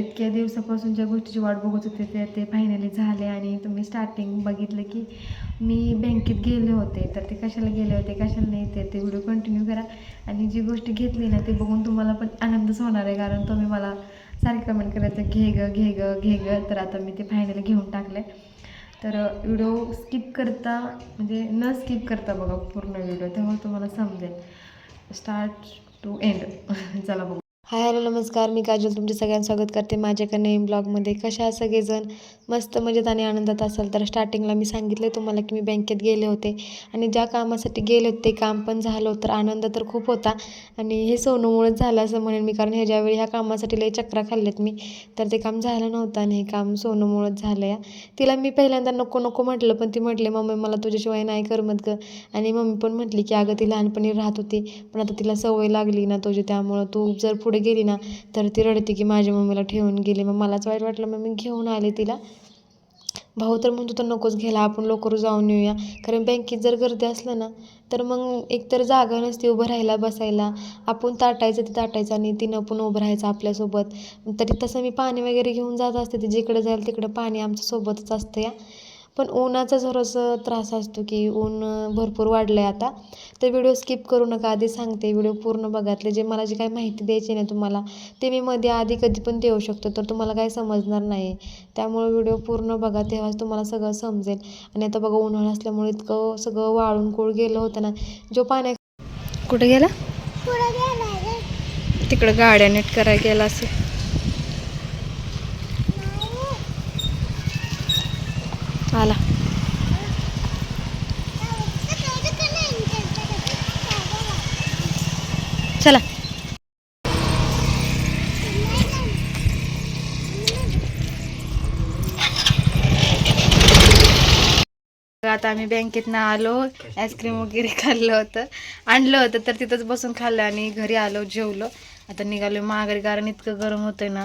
इतक्या दिवसापासून ज्या गोष्टीची वाट बघत होते ते ते फायनली झाले आणि तुम्ही स्टार्टिंग बघितलं की मी बँकेत गेले होते तर ते कशाला गेले होते कशाला नाही ते ते व्हिडिओ कंटिन्यू करा. आणि जी गोष्ट घेतली ना ते बघून तुम्हाला पण आनंदच होणार आहे कारण तुम्ही मला सारखी कमेंट करायचं घे ग घे ग घे ग. तर आता मी ते फायनली घेऊन टाकले तर व्हिडिओ स्किप करता म्हणजे न स्किप करता बघा पूर्ण व्हिडिओ तेव्हा तुम्हाला समजेल. स्टार्ट टू एंड चला बघू. हाय हॅलो नमस्कार. मी काजल तुमचे सगळ्यांचं स्वागत करते माझ्याकडे नवीन ब्लॉगमध्ये. कशा सगळेजण? मस्त मजेत आणि आनंदात असाल तर स्टार्टिंगला मी सांगितलं तुम्हाला की मी बँकेत गेले होते आणि ज्या कामासाठी गेले होते ते काम पण झालं तर आनंद तर खूप होता आणि हे सोनूमुळेच झालं असं म्हणेन मी कारण ह्याच्यावेळी ह्या कामासाठी लई चक्रा खाल्ल्यात मी. तर ते काम झालं नव्हतं आणि हे काम सोनूमुळेच झालं या तिला मी पहिल्यांदा नको नको म्हटलं पण ती म्हटले मम्मी मला तुझ्याशिवाय नाही करमत ग. आणि मम्मी पण म्हटली की अगं ती लहानपणी राहत होती पण आता तिला सवय लागली ना तुझी त्यामुळं तू जर पुढे गेली ना तर ती रडते की माझ्या मम्मीला ठेवून गेली. मग मलाच वाईट वाटलं मग मी घेऊन आले तिला. भाऊ तर म्हणतो तर नकोच घ्यायला आपण लवकर जाऊन येऊया. कारण बँकेत जर गर्दी असलं ना तर मग एकतर जागा नसते उभं राहायला बसायला. आपण ताटायचं ते ताटायचं आणि तिनं पण उभं राहायचं आपल्यासोबत. तरी तसं मी पाणी वगैरे घेऊन जात असते ते जिकडं जाईल तिकडं पाणी आमच्यासोबतच असतं या. पण उन्हाचा जरासं त्रास असतो की ऊन भरपूर वाढलं आहे आता तर व्हिडिओ स्किप करू नका. आधी सांगते व्हिडिओ पूर्ण बघातले. जे मला जी काही माहिती द्यायची नाही तुम्हाला ते मी मध्ये आधी कधी पण देऊ शकतो तर तुम्हाला काही समजणार नाही. त्यामुळे व्हिडिओ पूर्ण बघा तेव्हाच तुम्हाला सगळं समजेल. आणि आता बघा उन्हाळा असल्यामुळे इतकं सगळं वाळून कोळ गेलं होतं ना. जो पाण्या कुठे गेला? तिकडं गाड्या नीट करायला गेला असेल. आला चला. आता आम्ही बँकेतनं आलो आईस्क्रीम वगैरे खाल्लं होतं. आणलं होतं तर तिथंच बसून खाल्लं आणि घरी आलो जेवलो. आता निघालो माघारी कारण इतकं गरम होतं ना.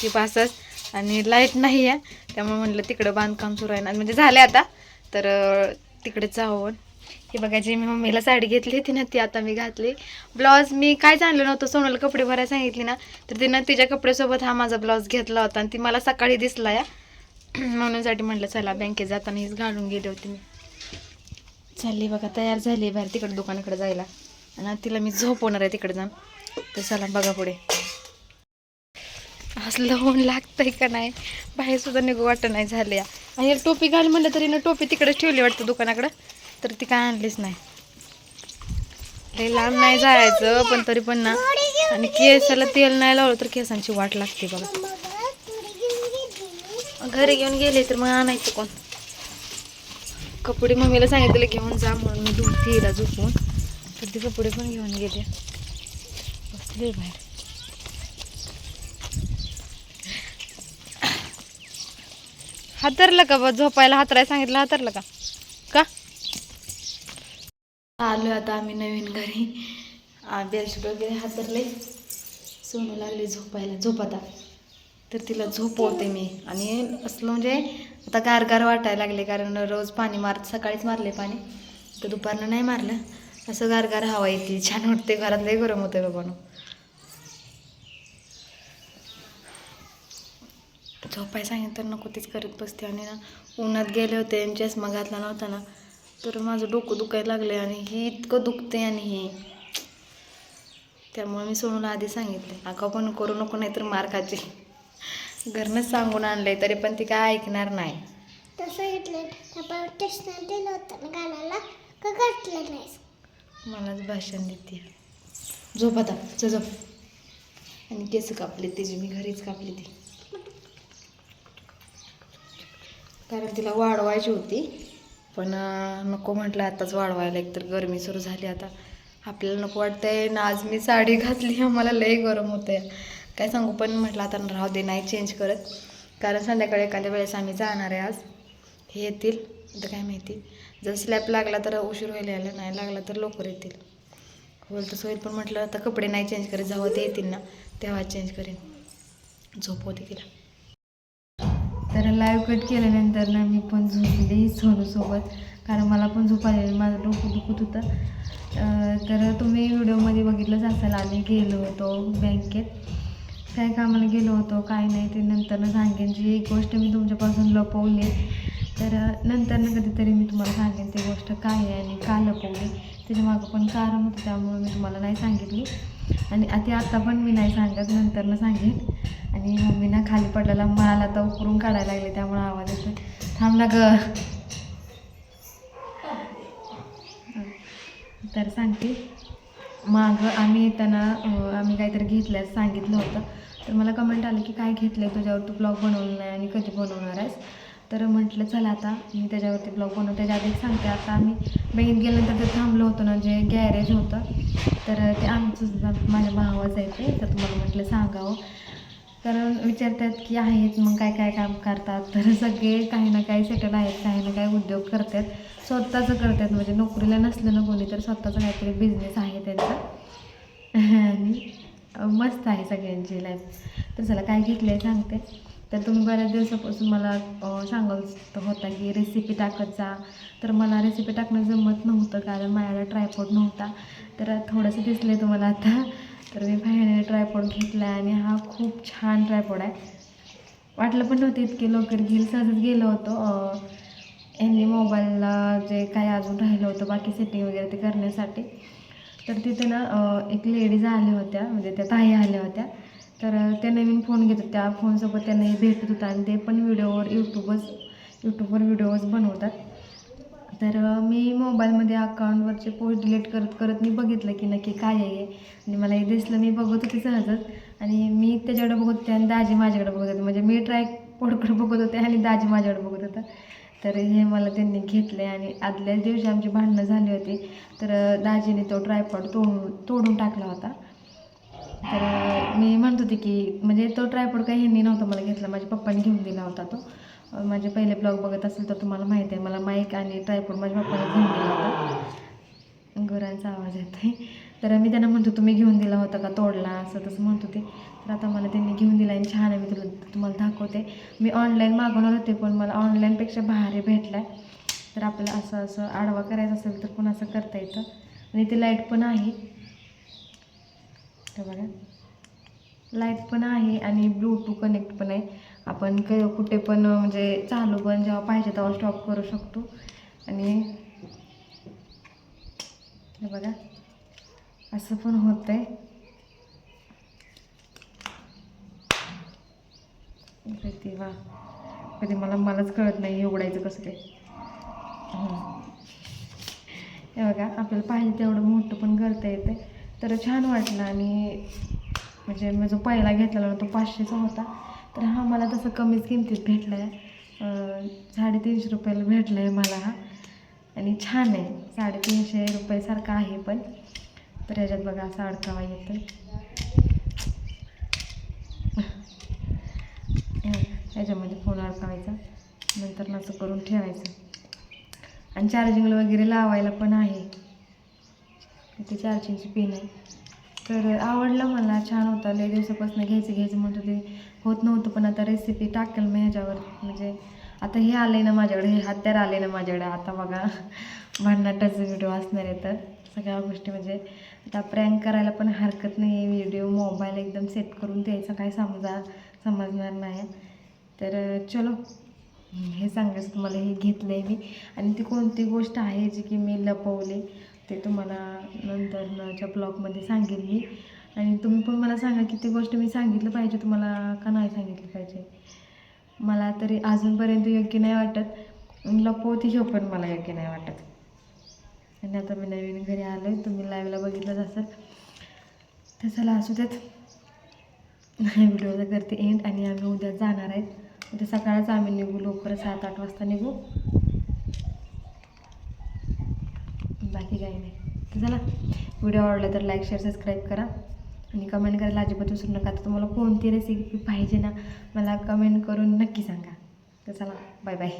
की पासच. आणि लाइट नाही आहे त्यामुळे म्हणलं तिकडं बांधकाम सुरू आहे ना. म्हणजे झालं आता तर तिकडे जाऊन हे बघायची मी मम्मीला साडी घेतली होती ना ती आता मी घातली. ब्लाऊज मी काय आणलं नव्हतं सोनाला कपडे भरायला सांगितली ना तर तिनं तिच्या कपड्यासोबत हा माझा ब्लाऊज घेतला होता आणि ती मला सकाळी दिसला या. म्हणूनसाठी म्हटलं चला बँकेत जाताना हीच घालून गेली होती मी. चालली बघा तयार झाली बाहेर तिकडे दुकानाकडे जायला. आणि तिला मी झोपवणार आहे तिकडे जाऊन. तर चला बघा पुढे. असलं ऊन लागतंय का नाही? बाहेर सुद्धा निघू वाटत नाही झाले आणि याला टोपी घाल म्हणलं तरी ना टोपी तिकडेच ठेवली वाटतं दुकानाकडं. तर ती काय आणलीच नाही. लई लांब नाही जायचं पण तरी पण ना. आणि केसाला तेल नाही लावलं तर केसांची वाट लागते बघा. घरी घेऊन गेले तर मग आणायचं कोण? कपडे मम्मीला सांगितले घेऊन जा म्हणून मी धुती हिला झोपून. तर ते कपडे पण घेऊन गेले. बसले बाहेर. हातरलं का बा? झोपायला हातराय सांगितलं हातरलं का? का? आलो आता आम्ही नवीन घरी. बेडशीट वगैरे हातरले सोनू लागले झोपायला झोपता तर तिला झोपवते मी. आणि असलं म्हणजे आता गारगार वाटायला लागले कारण रोज पाणी मार सकाळीच मारले पाणी. तर दुपारनं नाही मारलं. असं गारगार हवा येते छान वाटते. घरात लय गरम होतं बाबांनो. झोपाय सांगितलं तर नको तीच करत बसते. आणि ना उन्हात गेले होते आणि चष्मा घातला नव्हता ना तर माझं डोकं दुखायला लागले आणि हे इतकं दुखते आणि हे. त्यामुळे मी सोनूला आधी सांगितले आका पण करू नको नाही तर मार खाची घरनंच सांगून आणलंय तरी पण ती काय ऐकणार नाही. तसं घेतलं आपण टेस्टनं दिलं होतं ना गाण्याला का घातलं नाही? मलाच भाषण देते. झोप आता झोप. आणि केस कापले तिची मी घरीच कापली ती. कारण तिला वाढवायची होती. पण नको म्हटलं आताच वाढवायला एकतर गरमी सुरू झाली आता. आपल्याला नको वाटतंय ना आज मी साडी घातली आम्हाला लई गरम होतंय. काय सांगू पण म्हटलं आता राहू दे नाही चेंज करत. कारण संध्याकाळी एखाद्या वेळेस आम्ही जाणार आहे आज. हे येतील तर काय माहिती. जर स्लॅप लागला तर उशीर होईल यायला नाही लागला तर लवकर येतील. होईल तसं होईल पण म्हटलं आता कपडे नाही चेंज करत जेव्हा ते येतील ना. तेव्हा चेंज करेन. झोपवते तिला. तर लाईव्ह कट केल्यानंतर ना मी पण झोपली सोनूसोबत. कारण मला पण झोप आलेली माझं डोकं दुखत होतं. तर तुम्ही व्हिडिओमध्ये बघितलंच असाल आम्ही गेलो होतो बँकेत. काय कामाला गेलो होतो काय नाही ते नंतरनं सांगेन. जी एक गोष्ट मी तुमच्यापासून लपवली तर नंतरनं कधीतरी मी तुम्हाला सांगेन ती गोष्ट काय आहे आणि का लपवली. त्याच्या मागं पण कारण होतं त्यामुळे मी तुम्हाला नाही सांगितली. आणि ते आत्ता पण मी नाही सांगत नंतरनं सांगेन. आणि मम्मीना खाली पडलेला मला तर उकरून काढायला लागले त्यामुळं आवाज येतो थांब ना ग. तर सांगते. मागं आम्ही येताना आम्ही काहीतरी घेतल्यास सांगितलं होतं. तर मला कमेंट आलं की काय घेतलं आहे तुझ्यावर तू ब्लॉग बनवलं नाही आणि कधी बनवणार आहेस? तर म्हटलं चला आता मी त्याच्यावरती ब्लॉग बनवते. त्याच्या आधी सांगते आता आम्ही बँकेत गेल्यानंतर ते थांबलो होतो ना जे गॅरेज होतं तर ते आमचं सुद्धा माझ्या भावाचं आहे ते तर तुम्हाला म्हटलं सांगावं. कारण विचारतात की आहेत मग काय काय काम करतात? तर सगळे काही ना काही सेटल आहेत काही ना काही उद्योग करतात. स्वतःचं करतात म्हणजे नोकरीला नसलं ना कोणी तर स्वतःचा काहीतरी बिझनेस आहे त्यांचा. आणि मस्त आहे सगळ्यांची लाईफ तर चला काय घेतलं आहे सांगते. तर तुम्ही बऱ्याच दिवसापासून मला सांगत होता की रेसिपी टाकत जा तर मला रेसिपी टाकणं जमत नव्हतं कारण माझ्याकडे ट्रायपॉड नव्हता. तर थोडंसं दिसलं तुम्हाला आता. तर मी फायनली ट्रायपॉड घेतला आहे आणि हा खूप छान ट्रायपॉड आहे. वाटलं पण नव्हतं इतके लवकर घेईल. सहजच गेलो होतो. यांनी मोबाईलला जे काय अजून राहिलं होतं बाकी सेटिंग वगैरे ते करण्यासाठी. तर तिथे ना एक लेडीज आल्या होत्या म्हणजे त्या ताई आल्या होत्या. तर ते नवीन फोन घेत त्या फोनसोबत त्यांना हे भेटत होतं आणि ते पण व्हिडिओवर यूट्यूबच यूट्यूबवर व्हिडिओज बनवतात. तर मी मोबाईलमध्ये अकाउंटवरचे पोस्ट डिलीट करत करत मी बघितलं की नक्की काय आहे आणि मला हे दिसलं मी बघत होते सहजच. आणि मी त्याच्याकडे बघत होते आणि दाजी माझ्याकडे बघत होते. म्हणजे मी ट्राय पोटकडे बघत होते आणि दाजी माझ्याकडे बघत होता. तर हे मला त्यांनी घेतले आणि आदल्याच दिवशी आमची भांडणं झाली होती. तर दाजीने तो ट्रायपॉड तोडून तोडून टाकला होता. तर मी म्हणत होते की म्हणजे तो ट्रायपोड काही ह्यांनी नव्हता मला घेतला. माझ्या पप्पाने घेऊन दिला होता तो. माझे पहिले ब्लॉग बघत असेल तर तुम्हाला माहिती आहे मला माईक आणि ट्रायपोड माझ्या पप्पाने घेऊन दिला होता. गुरांचा आवाज येत आहे तर मी त्यांना म्हणतो तुम्ही घेऊन दिला होता का तोडला? असं तसं म्हणत होते. तर आता मला त्यांनी घेऊन दिला आणि छान आहे मी तुला तुम्हाला दाखवते. मी ऑनलाईन मागवणार होते पण मला ऑनलाईनपेक्षा भारी भेटला आहे तर आपल्याला असं असं आडवा करायचं असेल तर पण असं करता येतं. आणि ते लाइट पण आहे. हे बघा. लाइट पण आहे आणि ब्लूटूथ कनेक्ट पण आहे. आपण क कुठे पण म्हणजे चालू पण जेव्हा पाहिजे तेव्हा स्टॉप करू शकतो. आणि हे बघा असं पण होतं आहे कधी वा कधी मला मलाच कळत नाही हे उघडायचं कसं ते हे बघा आपल्याला पाहिजे तेवढं मोठं पण करता येते तर छान वाटलं आणि म्हणजे मी जो पहिला घेतलेला तो पाचशेचा होता. तर हा मला तसं कमीच किमतीत भेटला आहे साडेतीनशे रुपयाला भेटला आहे मला हा. आणि छान आहे. साडेतीनशे रुपयासारखा आहे पण. तर याच्यात बघा असा अडकावा येतो याच्यामध्ये फोन अडकावायचा. नंतर असं करून ठेवायचं. आणि चार्जिंगला वगैरे लावायला पण आहे. इथे चार्जिंगची पिन आहे. तर आवडलं मला छान होता. लय दिवसापासून घ्यायचं घ्यायचं म्हणत होते. होत नव्हतं पण आता रेसिपी टाकेल मी ह्याच्यावर. म्हणजे आता हे आलं आहे ना माझ्याकडे हे हत्यार आले ना माझ्याकडे. आता बघा भन्नाटाचं व्हिडिओ असणार आहे तर सगळ्या गोष्टी म्हणजे आता प्रँक करायला पण हरकत नाही आहे व्हिडिओ मोबाईल एकदम सेट करून द्यायचा. काय समजा समजणार नाही. तर चलो हे सांगायचं तुम्हाला. हे घेतलं आहे मी. आणि ती कोणती गोष्ट आहे जी की मी लपवली? ते तुम्हाला नंतरच्या ब्लॉगमध्ये सांगेन मी. आणि तुम्ही पण मला सांगा की ती गोष्ट मी सांगितलं पाहिजे तुम्हाला का नाही सांगितलं पाहिजे. मला तरी अजूनपर्यंत योग्य नाही वाटत. लपवती हे पण मला योग्य नाही वाटत. आणि आता मी नवीन घरी आलो आहे तुम्ही लाईव्हला बघितलंच असेल. तर चला असू देत. व्हिडिओचा करते एंड आणि आम्ही उद्या जाणार आहेत. उद्या सकाळच आम्ही निघू लवकर सात आठ वाजता निघू. बाकी काही नाही तर चला व्हिडिओ आवडला तर लाईक शेअर सबस्क्राईब करा. आणि कमेंट करायला अजिबात विसरू नका. तर तुम्हाला कोणती रेसिपी पाहिजे ना मला कमेंट करून नक्की सांगा. तर चला बाय बाय